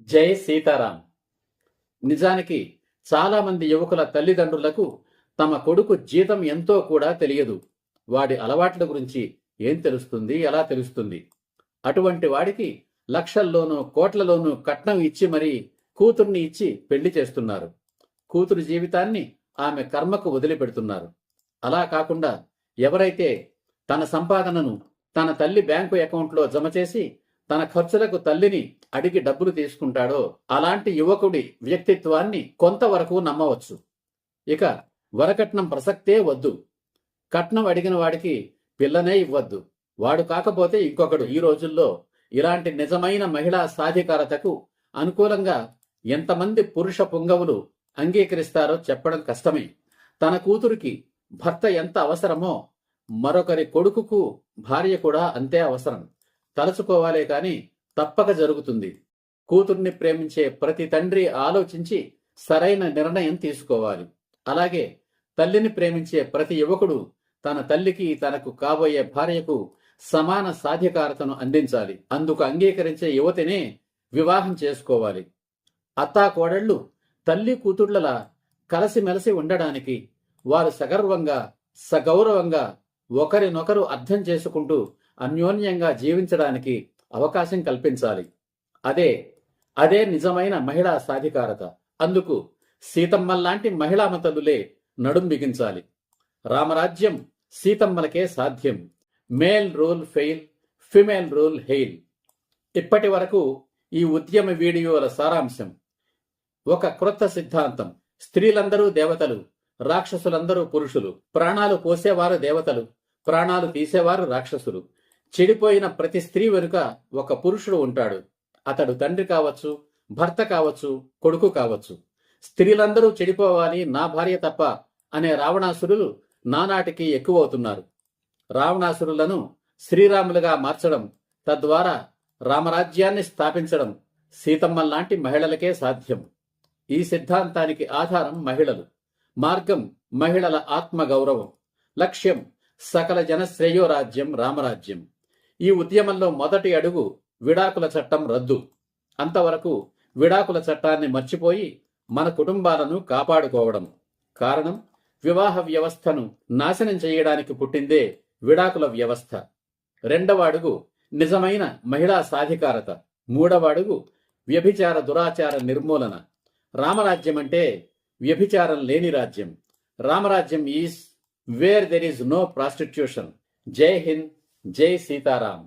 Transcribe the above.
జై సీతారాం. నిజానికి చాలామంది యువకుల తల్లిదండ్రులకు తమ కొడుకు జీతం ఎంతో కూడా తెలియదు. వాడి అలవాట్ల గురించి ఏం తెలుస్తుంది ఎలా తెలుస్తుంది? అటువంటి వాడికి లక్షల్లోనూ కోట్లలోనూ కట్నం ఇచ్చి మరీ కూతుర్ని ఇచ్చి పెళ్ళి చేస్తున్నారు. కూతురు జీవితాన్ని ఆమె కర్మకు వదిలిపెడుతున్నారు. అలా కాకుండా ఎవరైతే తన సంపాదనను తన తల్లి బ్యాంకు అకౌంట్లో జమ చేసి తన ఖర్చులకు తల్లిని అడిగి డబ్బులు తీసుకుంటాడో అలాంటి యువకుడి వ్యక్తిత్వాన్ని కొంతవరకు నమ్మవచ్చు. ఇక వరకట్నం ప్రసక్తే వద్దు. కట్నం అడిగిన వాడికి పిల్లనే ఇవ్వద్దు. వాడు కాకపోతే ఇంకొకడు ఈ రోజుల్లో ఇలాంటి నిజమైన మహిళా సాధికారతకు అనుకూలంగా ఎంతమంది పురుష పుంగవులు అంగీకరిస్తారో చెప్పడం కష్టమే. తన కూతురికి భర్త ఎంత అవసరమో మరొకరి కొడుకుకు భార్య కూడా అంతే అవసరం. తలుచుకోవాలే కాని తప్పక జరుగుతుంది. కూతుర్ని ప్రేమించే ప్రతి తండ్రి ఆలోచించి సరైన నిర్ణయం తీసుకోవాలి. అలాగే తల్లిని ప్రేమించే ప్రతి యువకుడు తన తల్లికి తనకు కాబోయే భార్యకు సమాన సాధికారతను అందించాలి. అందుకు అంగీకరించే యువతినే వివాహం చేసుకోవాలి. అత్తా కోడళ్ళు తల్లి కూతుళ్ళలా కలసిమెలసి ఉండడానికి వారు సగర్వంగా సగౌరవంగా ఒకరినొకరు అర్థం చేసుకుంటూ అన్యోన్యంగా జీవించడానికి అవకాశం కల్పించాలి. అదే అదే నిజమైన మహిళా సాధికారత. అందుకు సీతమ్మల్లాంటి మహిళామతలులే నడుం బిగించాలి. రామరాజ్యం సీతమ్మలకే సాధ్యం. Male rule fail female rule hail. ఇప్పటి వరకు ఈ ఉద్యమ వీడియోల సారాంశం. ఒక క్రొత్త సిద్ధాంతం. స్త్రీలందరూ దేవతలు రాక్షసులందరూ పురుషులు. ప్రాణాలు పోసేవారు దేవతలు ప్రాణాలు తీసేవారు రాక్షసులు. చెడిపోయిన ప్రతి స్త్రీ వెనుక ఒక పురుషుడు ఉంటాడు. అతడు తండ్రి కావచ్చు భర్త కావచ్చు కొడుకు కావచ్చు. స్త్రీలందరూ చెడిపోవాలి నా భార్య తప్ప అనే రావణాసురులు నానాటికి ఎక్కువవుతున్నారు. రావణాసురులను శ్రీరాములుగా మార్చడం తద్వారా రామరాజ్యాన్ని స్థాపించడం సీతమ్మల్లాంటి మహిళలకే సాధ్యం. ఈ సిద్ధాంతానికి ఆధారం మహిళలు. మార్గం మహిళల ఆత్మగౌరవం. లక్ష్యం సకల జనశ్రేయోరాజ్యం రామరాజ్యం. ఈ ఉద్యమంలో మొదటి అడుగు విడాకుల చట్టం రద్దు. అంతవరకు విడాకుల చట్టాన్ని మర్చిపోయి మన కుటుంబాలను కాపాడుకోవడం. కారణం వివాహ వ్యవస్థను నాశనం చేయడానికి పుట్టిందే విడాకుల వ్యవస్థ. రెండవ అడుగు నిజమైన మహిళా సాధికారత. మూడవ అడుగు వ్యభిచార దురాచార నిర్మూలన. రామరాజ్యం అంటే వ్యభిచారం లేని రాజ్యం. రామరాజ్యం is where there is no prostitution. Jai Hind. Jai Sitaram